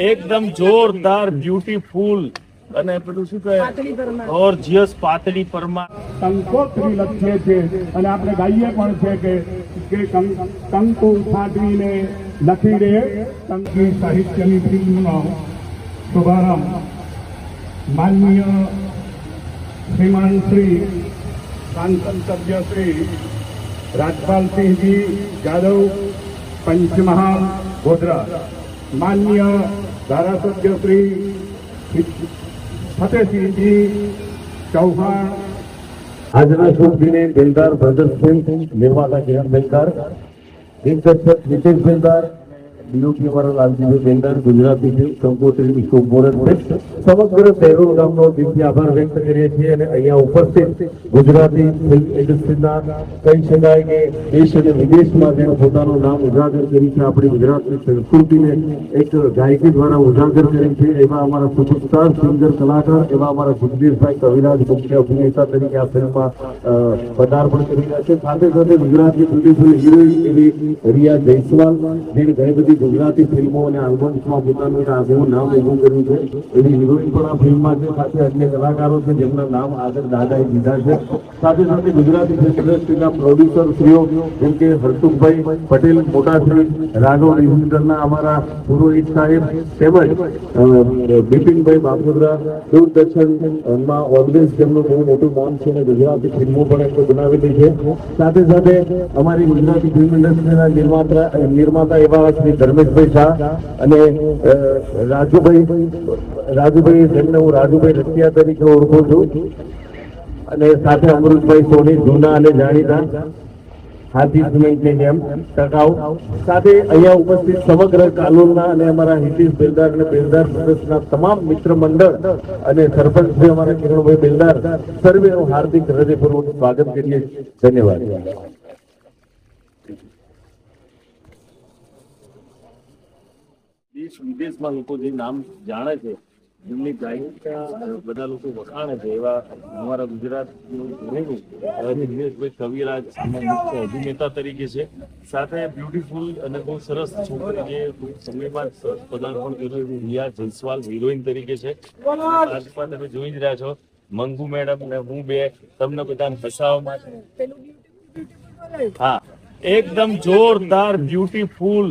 એકદમ જોરદાર બ્યુટીફુલ અને પેલું શું કહે? ઓર્જિયસ પાતળી પરમા કંકોત્રી લખીએ છે અને આપણે ગાઈએ પણ છે કે કે કં- કંકુ ફાટવીને લખી રે કંકી સાહિત્યની ફિલ્મનો શુભારંભ. માનનીય શ્રીમાન શ્રી સાંસદ સભ્ય શ્રી રાજપાલસિંહજી જાદવ પંચમહાલ ગોધરા. માનનીય ધારાસભ્ય શ્રી ફતેહસિંહજી ચૌહાણ. આજના શુભ દિને બેલદાર બ્રધર્સ નિર્માતા કિરણ બેલદાર દિગ્દર્શક નીતિશ બેલદાર ડીઓપી અમારા છે. ગુજરાતી કહી શકાય કે દેશ અને વિદેશમાં જેણે પોતાનું નામ ઉજાગર કર્યું છે, આપણી ગુજરાતની સંસ્કૃતિને એક ગાયકી દ્વારા ઉજાગર કરી છે. એવા અમારા સુપરસ્ટાર, સિંગર, કલાકાર, એવા અમારા જગદીશભાઈ કવિરાજ, મુખ્ય અભિનેતા તરીકે આ ફિલ્મમાં પદાર્પણ કરી રહ્યા છે. સાથે સાથે ગુજરાતની બ્યુટીફુલ હિરોઈન રિયા જયસ્વાલ જેને ઘણી બધી ગુજરાતી ફિલ્મો અને આલ્બમ્સમાં પોતાનું આગવું નામ ઊભું કર્યું છે. એવી હિરોઈન પણ આ ફિલ્મમાં છે સાથે અન્ય કલાકારો છે, જેમના નામ આગળ દાદાએ દીધા છે. સાથે સાથે ગુજરાતી ફિલ્મ ઇન્ડસ્ટ્રીના પ્રોડ્યુસર શ્રીઓ, જેમ કે હરસુખભાઈ પટેલ મોટા રાઘવ ડિઝિટલના અમારા પુરોહિત સાહેબ, તેમજ બિપિનભાઈ બાપુદરા દૂરદર્શનમાં ઓલવેઝ જેમનું બહુ મોટું નામ છે અને ગુજરાતી ફિલ્મો પણ એમને બનાવેલી છે. સાથે સાથે અમારી ગુજરાતી ફિલ્મ ઇન્ડસ્ટ્રીના નિર્માતા નિર્માતા એવા શ્રી ધર્મેશભાઈ શાહ અને રાજુભાઈ રાજુભાઈ, જેમને હું રાજુભાઈ રસિયા તરીકે ઓળખું છું. અને સાથે અમૃતભાઈ સોની, જૂના અને જાણીતા. હાથી સિમેન્ટની જેમ, ટકાઉ. સાથે અહીંયા ઉપસ્થિત સમગ્ર કાલોલના અને અમારા હિતેશ બેલદાર અને બેલદાર સદસ્યના તમામ મિત્ર મંડળ અને સરપંચ શ્રી અમારા કિરણભાઈ બેલદાર, સર્વેનું હાર્દિક હૃદયપૂર્વક સ્વાગત કરીએ. ધન્યવાદ. દેશ વિદેશમાં લોકો જે નામ જાણે છે એમની ગાયિકા બધા લોકો વખાણે છે. એવા અમારા ગુજરાતનું દિનેશભાઈ કવિરાજ મુખ્ય અભિનેતા તરીકે છે. સાથે બ્યુટીફુલ અને બહુ સરસ છોકરી જે સમયમાં પદાર્પણ કર્યું એવું રિયા જયસ્વાલ હિરોઈન તરીકે છે. આજમાં તમે જોઈ જ રહ્યા છો મંગુ મેડમ ને હું બે તમને બધાને હસાવવા માટે. હા એકદમ જોરદાર બ્યુટીફુલ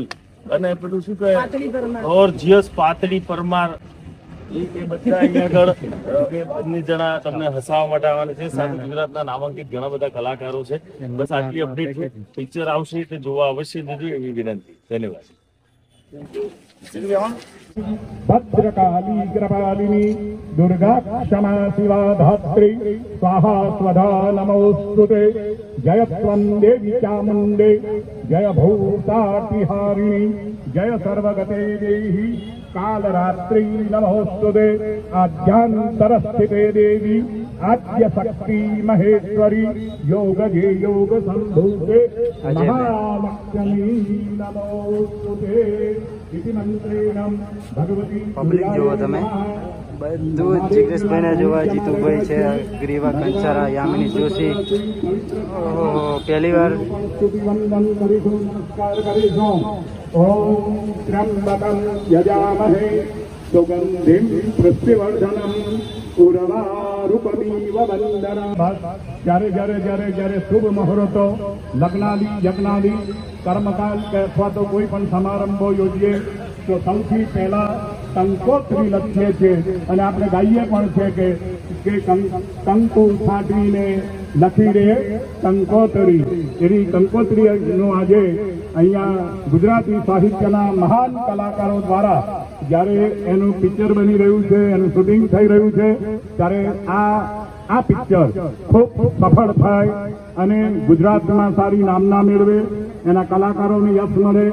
અને પેલું શું કહે ઓર્જિયસ પાતળી પરમાર. એ એ બધા અહીંયા આગળ બે જણા તમને હસાવવા માટે આવવાના છે. સાથે ગુજરાતના નામાંકિત ઘણા બધા કલાકારો છે. બસ આટલી અપડેટ પિક્ચર આવશે તે જોવા અવશ્ય જજો એવી વિનંતી. ધન્યવાદ. ભદ્રકાલી કૃપાલિની દુર્ગા ક્ષમા શિવા ધાત્રી સ્વાહા સ્વધા નમોસ્તુતે. જય ત્વં દેવી ચામુંડે. જય ભૂતાતિહારિણી જય સર્વગતે દેહી કાલરાત્રી નમોસ્તુતે આદ્યાંતરસ્થિતે દેવી આદ્ય શક્તિ મહેશ્વરી યોગ જે યોગ સંભૂતે મહાલક્ષ્મી નમોસ્તુતે ઇતિ મંત્રેણ ભગવતી પબ્લિક જુઓ તમે બધું જ જિગ્નેશભાઈને જોવા જીતુભાઈ છે, ગ્રીવા, કંસારા, યામિની જોશી. ઓહો, પહેલી વાર. સુગંધિમ પુષ્ટિવર્ધનમ જ્યારે જ્યારે જ્યારે જ્યારે શુભ મુહૂર્તો, લગ્નાદિ, યજ્ઞાદી કર્મકાલ કે અથવા તો કોઈ પણ સમારંભો યોજીએ, તો સૌથી પહેલા કંકોત્રી લખીએ છીએ અને આપણે ગાઈએ પણ છે કે કે કંકુ ફાટવીને લખી રે કંકોત્રી એવી કંકોત્રીનું આજે અહીંયા ગુજરાતી સાહિત્યના મહાન કલાકારો દ્વારા જ્યારે એનું પિક્ચર બની રહ્યું છે, એનું શૂટિંગ થઈ રહ્યું છે, ત્યારે આ આ પિક્ચર ખૂબ સફળ થાય અને ગુજરાતમાં સારી નામના મેળવે, એના કલાકારોને યશ મળે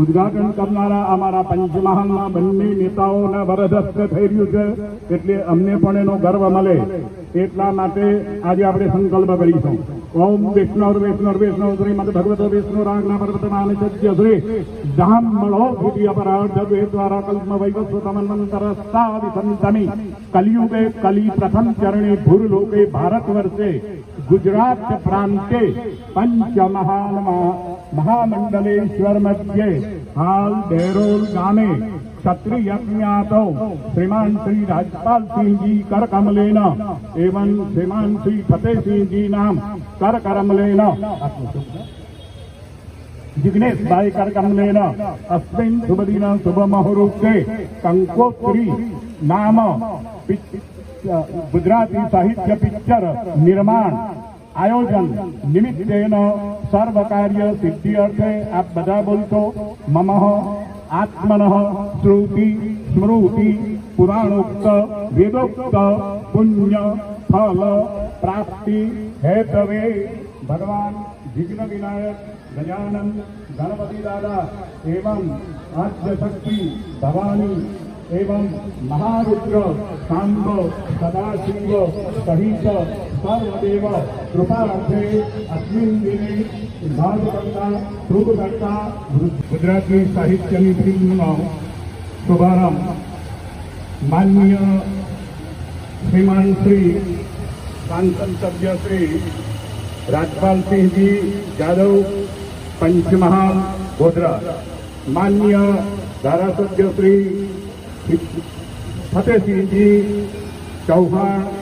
ઉદ્ઘાટન કરનારા અમારા પંચમહાલના બંને નેતાઓના વરદસ્ત થઈ રહ્યું છે, એટલે અમને પણ એનો ગર્વ મળે. એટલા માટે આજે આપણે સંકલ્પ કરીશું. ઓમ વિષ્ણુ વિષ્ણુ વિષ્ણુ શ્રી મદ ભગવતો વિષ્ણુ રાગના પર્વતમાન સત્ય શ્રી ધામ મળો ભૂતિ અપરાધ દ્વે દ્વારા કલ્પ વૈવસ્વ સમન્વંતર સંતમી કલિયુગે કલી પ્રથમ ચરણે ભૂર લોકે ભારત વર્ષે, ગુજરાત પ્રાંતે પંચ महामंडलेश्वर मध्य हाल देरोल गाने क्षत्रिय श्रीमान श्री राजपाल सिंह जी कर कमलेन एवं श्रीमान श्री फतेह सिंह जी नाम कर कमलेन जिग्नेश भाई कर कमलेन अस्मिन शुभ दिन शुभ मुहूर्ते कंकोत्री नाम गुजराती साहित्य पिक्चर निर्माण आयोजन निमित्तेन સર્વ કાર્ય સિદ્ધિ અર્થે આપ બધા બોલશો મમ આત્મન શ્રુતિ સ્મૃતિ પુરાણોક્ત વેદોક્ત પુણ્ય ફલ પ્રાપ્તિ હેતવે ભગવાન વિઘ્ન વિનાયક ગજાનંદ ગણપતિ દાદા એવમ આદ્ય શક્તિ ભવાની एवं महारुद्र सांब सदाशिव सहित सर्वदेव कृपार्थे अस्मिन् दिने ભાગકર્તા શુભકર્તા ગુજરાતી સાહિત્યની ફિલ્મનો શુભારંભ માન્ય શ્રીમાન શ્રી સાંસદ સભ્ય શ્રી રાજપાલસિંહજી જાદવ પંચમહાલ ગોધરા માન્ય ધારાસભ્ય શ્રી ફતેહસિંહજી ચૌહાણ